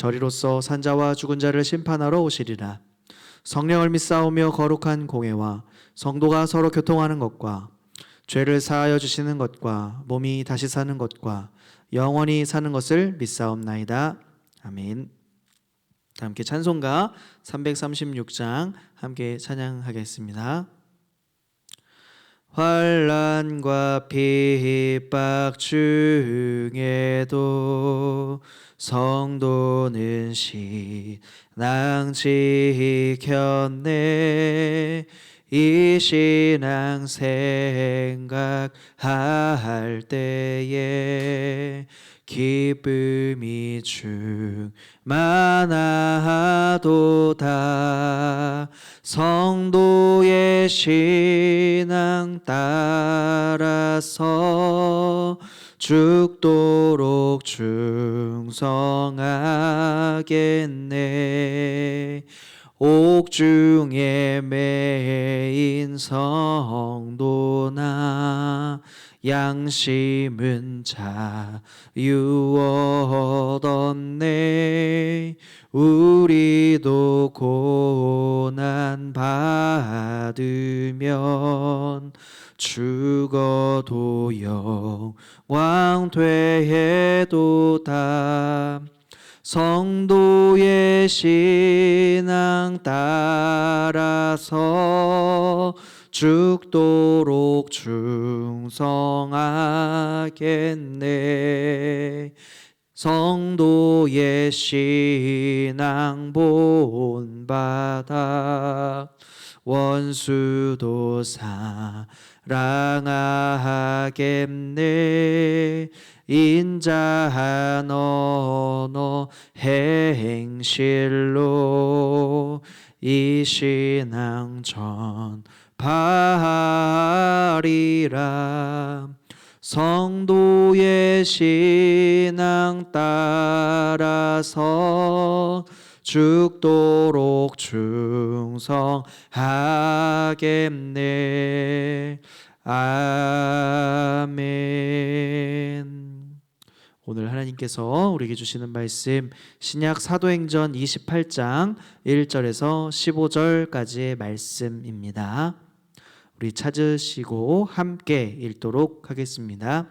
저리로서 산자와 죽은 자를 심판하러 오시리라. 성령을 믿사오며 거룩한 공회와 성도가 서로 교통하는 것과 죄를 사하여 주시는 것과 몸이 다시 사는 것과 영원히 사는 것을 믿사옵나이다. 아멘. 다 함께 찬송가 336장 함께 찬양하겠습니다. 환란과 핍박 중에도 성도 는 신앙 지켰네. 이 신앙 생각할 때에 기쁨이 충만하도다 성도의 신앙 따라서 죽도록 충성하겠네. 옥중에 매인 성도나 양심은 자유 얻었네. 우리도 고난 받으면 죽어도 영광 되도다. 성도의 신앙 따라서 죽도록 충성하겠네. 성도의 신앙 본받아 원수도 사 랑하겠네. 인자한 언어 행실로 이 신앙 전파하리라. 성도의 신앙 따라서 죽도록 충성하겠네 아멘 오늘 하나님께서 우리에게 주시는 말씀 신약 사도행전 28장 1절에서 15절까지의 말씀입니다. 우리 찾으시고 함께 읽도록 하겠습니다.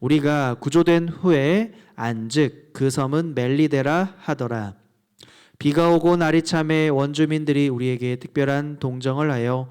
우리가 구조된 후에 안즉 그 섬은 멜리데라 하더라. 비가 오고 날이 참에 원주민들이 우리에게 특별한 동정을 하여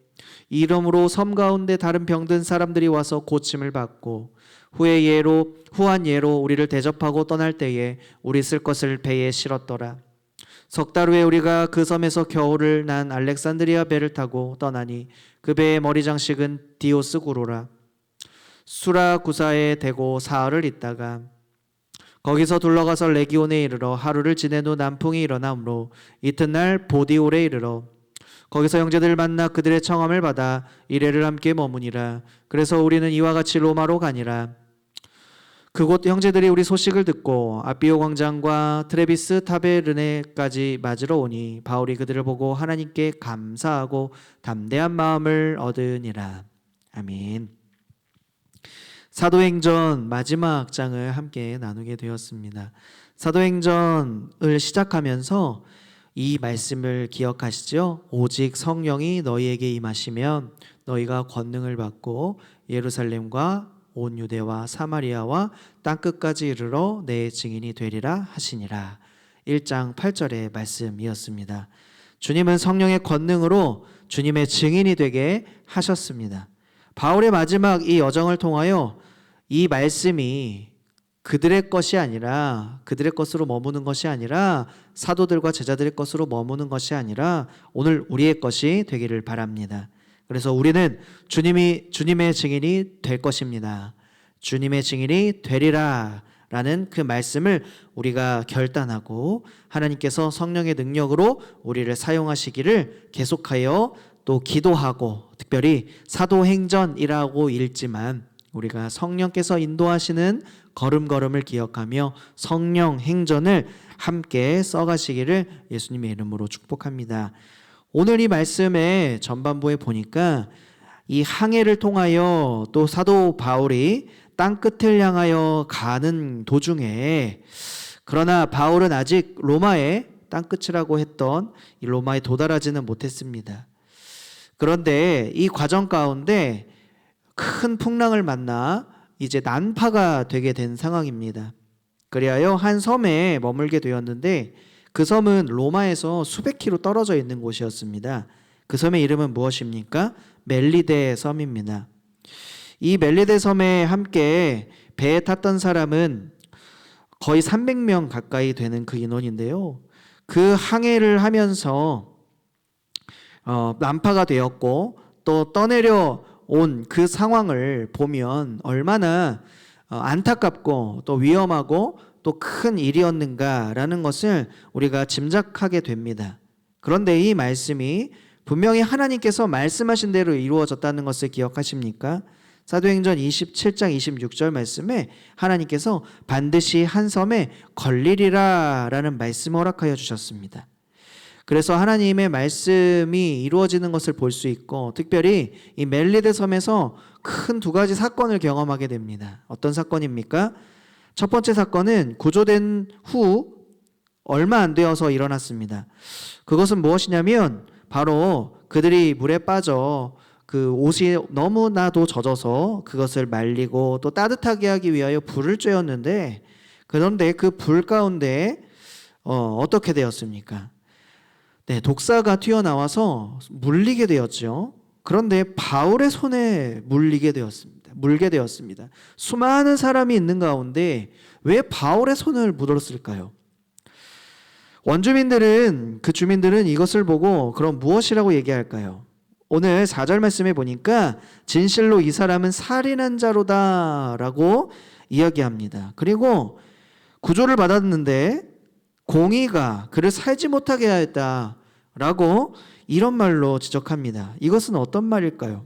이름으로 섬 가운데 다른 병든 사람들이 와서 고침을 받고 후에 예로 후한 예로 우리를 대접하고 떠날 때에 우리 쓸 것을 배에 실었더라. 석 달 후에 우리가 그 섬에서 겨울을 난 알렉산드리아 배를 타고 떠나니 그 배의 머리 장식은 디오스 구로라. 수라 구사에 대고 사흘을 있다가 거기서 둘러가서 레기온에 이르러 하루를 지낸 후 남풍이 일어나므로 이튿날 보디올에 이르러 거기서 형제들 만나 그들의 청함을 받아 이래를 함께 머무니라. 그래서 우리는 이와 같이 로마로 가니라. 그곳 형제들이 우리 소식을 듣고 아비오 광장과 트레비스 타베르네까지 맞으러 오니 바울이 그들을 보고 하나님께 감사하고 담대한 마음을 얻으니라. 아멘. 사도행전 마지막 장을 함께 나누게 되었습니다. 사도행전을 시작하면서 이 말씀을 기억하시죠? 오직 성령이 너희에게 임하시면 너희가 권능을 받고 예루살렘과 온 유대와 사마리아와 땅 끝까지 이르러 내 증인이 되리라 하시니라. 1장 8절의 말씀이었습니다. 주님은 성령의 권능으로 주님의 증인이 되게 하셨습니다. 바울의 마지막 이 여정을 통하여 이 말씀이 그들의 것이 아니라 그들의 것으로 머무는 것이 아니라 사도들과 제자들의 것으로 머무는 것이 아니라 오늘 우리의 것이 되기를 바랍니다. 그래서 우리는 주님이 주님의 증인이 될 것입니다. 주님의 증인이 되리라 라는 그 말씀을 우리가 결단하고 하나님께서 성령의 능력으로 우리를 사용하시기를 계속하여 또 기도하고 특별히 사도행전이라고 읽지만 우리가 성령께서 인도하시는 걸음걸음을 기억하며 성령 행전을 함께 써가시기를 예수님의 이름으로 축복합니다. 오늘 이 말씀의 전반부에 보니까 이 항해를 통하여 또 사도 바울이 땅 끝을 향하여 가는 도중에 그러나 바울은 아직 로마의 땅 끝이라고 했던 이 로마에 도달하지는 못했습니다. 그런데 이 과정 가운데 큰 풍랑을 만나 이제 난파가 되게 된 상황입니다. 그리하여 한 섬에 머물게 되었는데 그 섬은 로마에서 수백 킬로 떨어져 있는 곳이었습니다. 그 섬의 이름은 무엇입니까? 멜리데 섬입니다. 이 멜리데 섬에 함께 배에 탔던 사람은 거의 300명 가까이 되는 그 인원인데요. 그 항해를 하면서 어, 난파가 되었고 또 떠내려 온 그 상황을 보면 얼마나 어, 안타깝고 또 위험하고 또 큰 일이었는가라는 것을 우리가 짐작하게 됩니다. 그런데 이 말씀이 분명히 하나님께서 말씀하신 대로 이루어졌다는 것을 기억하십니까? 사도행전 27장 26절 말씀에 하나님께서 반드시 한 섬에 걸리리라 라는 말씀을 허락하여 주셨습니다. 그래서 하나님의 말씀이 이루어지는 것을 볼 수 있고 특별히 이 멜리데 섬에서 큰 두 가지 사건을 경험하게 됩니다. 어떤 사건입니까? 첫 번째 사건은 구조된 후 얼마 안 되어서 일어났습니다. 그것은 무엇이냐면 바로 그들이 물에 빠져 그 옷이 너무나도 젖어서 그것을 말리고 또 따뜻하게 하기 위하여 불을 쬐었는데 그런데 그 불 가운데 어, 어떻게 되었습니까? 네, 독사가 튀어나와서 물리게 되었죠. 그런데 바울의 손에 물리게 되었습니다. 물게 되었습니다. 수많은 사람이 있는 가운데 왜 바울의 손을 묻었을까요? 원주민들은 그 주민들은 이것을 보고 그럼 무엇이라고 얘기할까요? 오늘 4절 말씀에 보니까 진실로 이 사람은 살인한 자로다라고 이야기합니다. 그리고 구조를 받았는데 공의가 그를 살지 못하게 하였다 라고 이런 말로 지적합니다. 이것은 어떤 말일까요?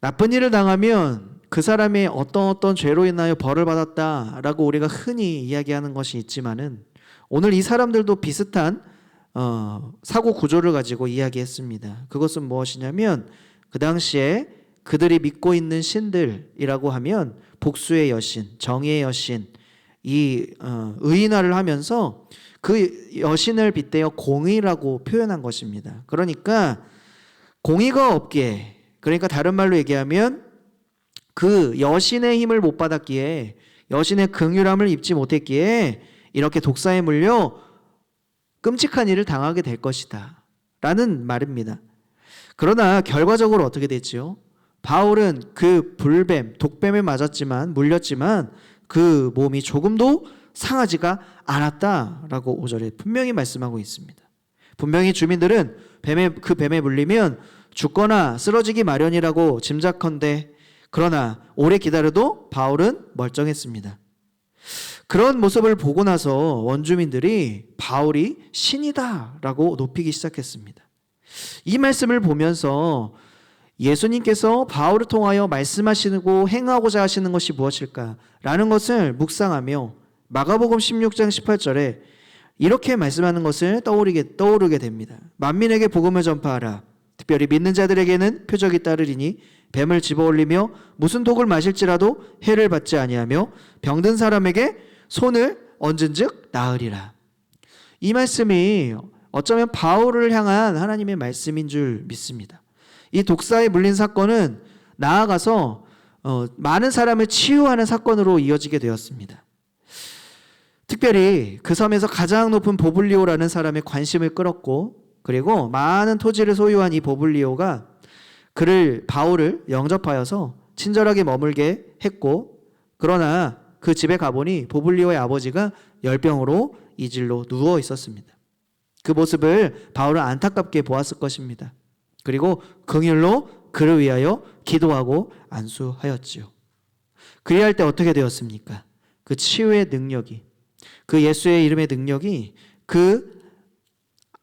나쁜 일을 당하면 그 사람의 어떤 어떤 죄로 인하여 벌을 받았다 라고 우리가 흔히 이야기하는 것이 있지만은 오늘 이 사람들도 비슷한 어, 사고 구조를 가지고 이야기했습니다. 그것은 무엇이냐면 그 당시에 그들이 믿고 있는 신들이라고 하면 복수의 여신, 정의의 여신, 이 어, 의인화를 하면서 그 여신을 빗대어 공의라고 표현한 것입니다. 그러니까 공의가 없기에 그러니까 다른 말로 얘기하면 그 여신의 힘을 못 받았기에 여신의 긍휼함을 입지 못했기에 이렇게 독사에 물려 끔찍한 일을 당하게 될 것이다. 라는 말입니다. 그러나 결과적으로 어떻게 됐지요? 바울은 그 불뱀, 독뱀에 맞았지만 물렸지만 그 몸이 조금도 상하지가 않았다라고 5절에 분명히 말씀하고 있습니다. 분명히 주민들은 뱀에 그 뱀에 물리면 죽거나 쓰러지기 마련이라고 짐작컨대 그러나 오래 기다려도 바울은 멀쩡했습니다. 그런 모습을 보고 나서 원주민들이 바울이 신이다라고 높이기 시작했습니다. 이 말씀을 보면서 예수님께서 바울을 통하여 말씀하시고 행하고자 하시는 것이 무엇일까? 라는 것을 묵상하며 마가복음 16장 18절에 이렇게 말씀하는 것을 떠오르게, 떠오르게 됩니다. 만민에게 복음을 전파하라. 특별히 믿는 자들에게는 표적이 따르리니 뱀을 집어올리며 무슨 독을 마실지라도 해를 받지 아니하며 병든 사람에게 손을 얹은즉 나으리라. 이 말씀이 어쩌면 바울을 향한 하나님의 말씀인 줄 믿습니다. 이 독사에 물린 사건은 나아가서 어, 많은 사람을 치유하는 사건으로 이어지게 되었습니다. 특별히 그 섬에서 가장 높은 보블리오라는 사람의 관심을 끌었고 그리고 많은 토지를 소유한 이 보블리오가 그를 바울을 영접하여서 친절하게 머물게 했고 그러나 그 집에 가보니 보블리오의 아버지가 열병으로 이질로 누워 있었습니다. 그 모습을 바울은 안타깝게 보았을 것입니다. 그리고 긍휼로 그를 위하여 기도하고 안수하였지요. 그리할 때 어떻게 되었습니까? 그 치유의 능력이 그 예수의 이름의 능력이 그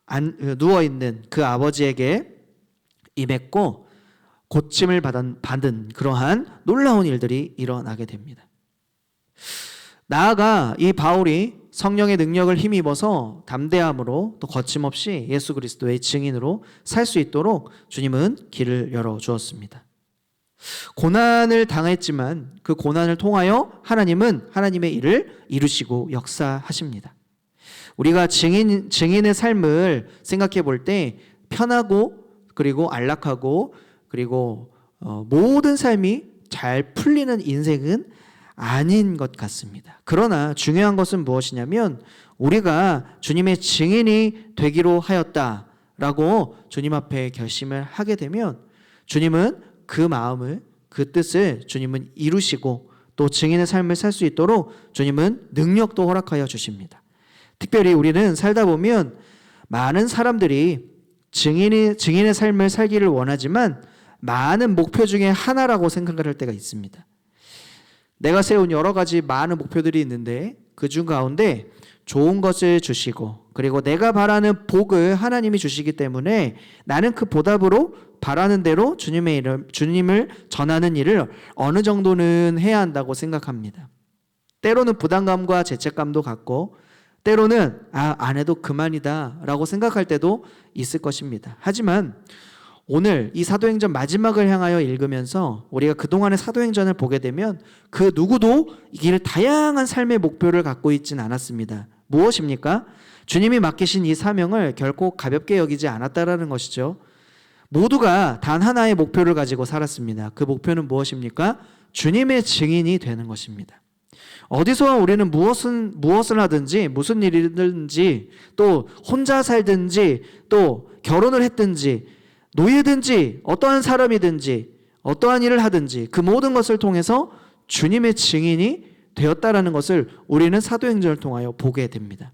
안, 누워 있는 그 아버지에게 임했고 고침을 받은, 받은 그러한 놀라운 일들이 일어나게 됩니다. 나아가 이 바울이 성령의 능력을 힘입어서 담대함으로 또 거침없이 예수 그리스도의 증인으로 살 수 있도록 주님은 길을 열어 주었습니다. 고난을 당했지만 그 고난을 통하여 하나님은 하나님의 일을 이루시고 역사하십니다. 우리가 증인, 증인의 삶을 생각해 볼 때 편하고 그리고 안락하고 그리고 어, 모든 삶이 잘 풀리는 인생은 아닌 것 같습니다. 그러나 중요한 것은 무엇이냐면 우리가 주님의 증인이 되기로 하였다라고 주님 앞에 결심을 하게 되면 주님은 그 마음을 그 뜻을 주님은 이루시고 또 증인의 삶을 살 수 있도록 주님은 능력도 허락하여 주십니다. 특별히 우리는 살다 보면 많은 사람들이 증인의 증인의 삶을 살기를 원하지만 많은 목표 중에 하나라고 생각을 할 때가 있습니다. 내가 세운 여러 가지 많은 목표들이 있는데 그 중 가운데 좋은 것을 주시고 그리고 내가 바라는 복을 하나님이 주시기 때문에 나는 그 보답으로 바라는 대로 주님의 이름 주님을 전하는 일을 어느 정도는 해야 한다고 생각합니다. 때로는 부담감과 죄책감도 갖고 때로는 아, 안 해도 그만이다라고 생각할 때도 있을 것입니다. 하지만 오늘 이 사도행전 마지막을 향하여 읽으면서 우리가 그동안의 사도행전을 보게 되면 그 누구도 이길 다양한 삶의 목표를 갖고 있진 않았습니다. 무엇입니까? 주님이 맡기신 이 사명을 결코 가볍게 여기지 않았다라는 것이죠. 모두가 단 하나의 목표를 가지고 살았습니다. 그 목표는 무엇입니까? 주님의 증인이 되는 것입니다. 어디서 우리는 무엇은 무엇을 하든지 무슨 일이든지 또 혼자 살든지 또 결혼을 했든지 노예든지 어떠한 사람이든지 어떠한 일을 하든지 그 모든 것을 통해서 주님의 증인이 되었다라는 것을 우리는 사도행전을 통하여 보게 됩니다.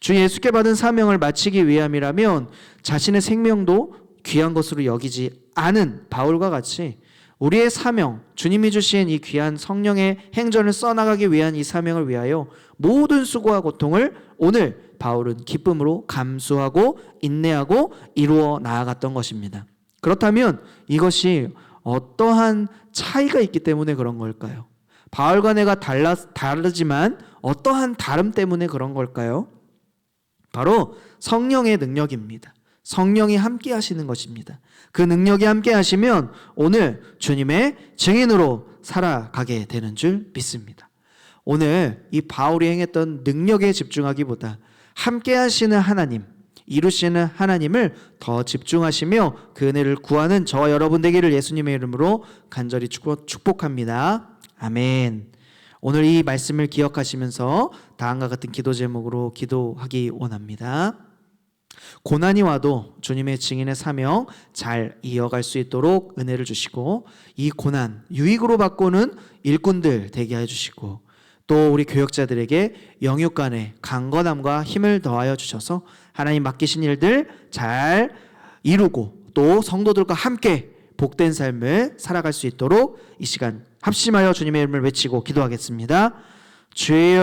주 예수께 받은 사명을 마치기 위함이라면 자신의 생명도 귀한 것으로 여기지 않은 바울과 같이 우리의 사명, 주님이 주신 이 귀한 성령의 행전을 써나가기 위한 이 사명을 위하여 모든 수고와 고통을 오늘 바울은 기쁨으로 감수하고 인내하고 이루어 나아갔던 것입니다. 그렇다면 이것이 어떠한 차이가 있기 때문에 그런 걸까요? 바울과 내가 달라, 다르지만 어떠한 다름 때문에 그런 걸까요? 바로 성령의 능력입니다. 성령이 함께 하시는 것입니다. 그 능력이 함께 하시면 오늘 주님의 증인으로 살아가게 되는 줄 믿습니다. 오늘 이 바울이 행했던 능력에 집중하기보다 함께 하시는 하나님, 이루시는 하나님을 더 집중하시며 그 은혜를 구하는 저와 여러분 되기를 예수님의 이름으로 간절히 축복합니다. 아멘. 오늘 이 말씀을 기억하시면서 다음과 같은 기도 제목으로 기도하기 원합니다. 고난이 와도 주님의 증인의 사명 잘 이어갈 수 있도록 은혜를 주시고 이 고난 유익으로 바꾸는 일꾼들 되게 해 주시고 또 우리 교역자들에게 영육 간의 강건함과 힘을 더하여 주셔서 하나님 맡기신 일들 잘 이루고 또 성도들과 함께 복된 삶을 살아갈 수 있도록 이 시간 합심하여 주님의 이름을 외치고 기도하겠습니다. 주여.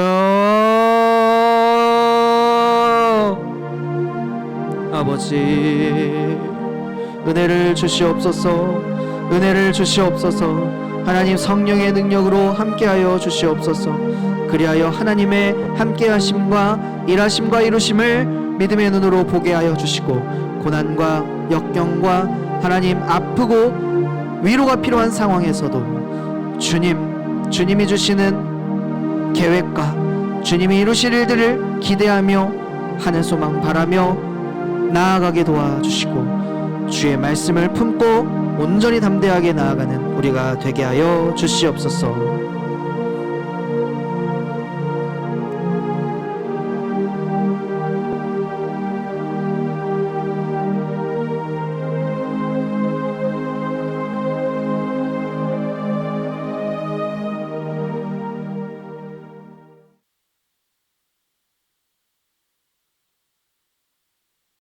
아버지 은혜를 주시옵소서. 은혜를 주시옵소서 하나님 성령의 능력으로 함께하여 주시옵소서. 그리하여 하나님의 함께하심과 일하심과 이루심을 믿음의 눈으로 보게 하여 주시고 고난과 역경과 하나님 아프고 위로가 필요한 상황에서도 주님 주님이 주시는 계획과 주님이 이루실 일들을 기대하며 하는 소망 바라며 나아가게 도와주시고 주의 말씀을 품고 온전히 담대하게 나아가는 우리가 되게 하여 주시옵소서.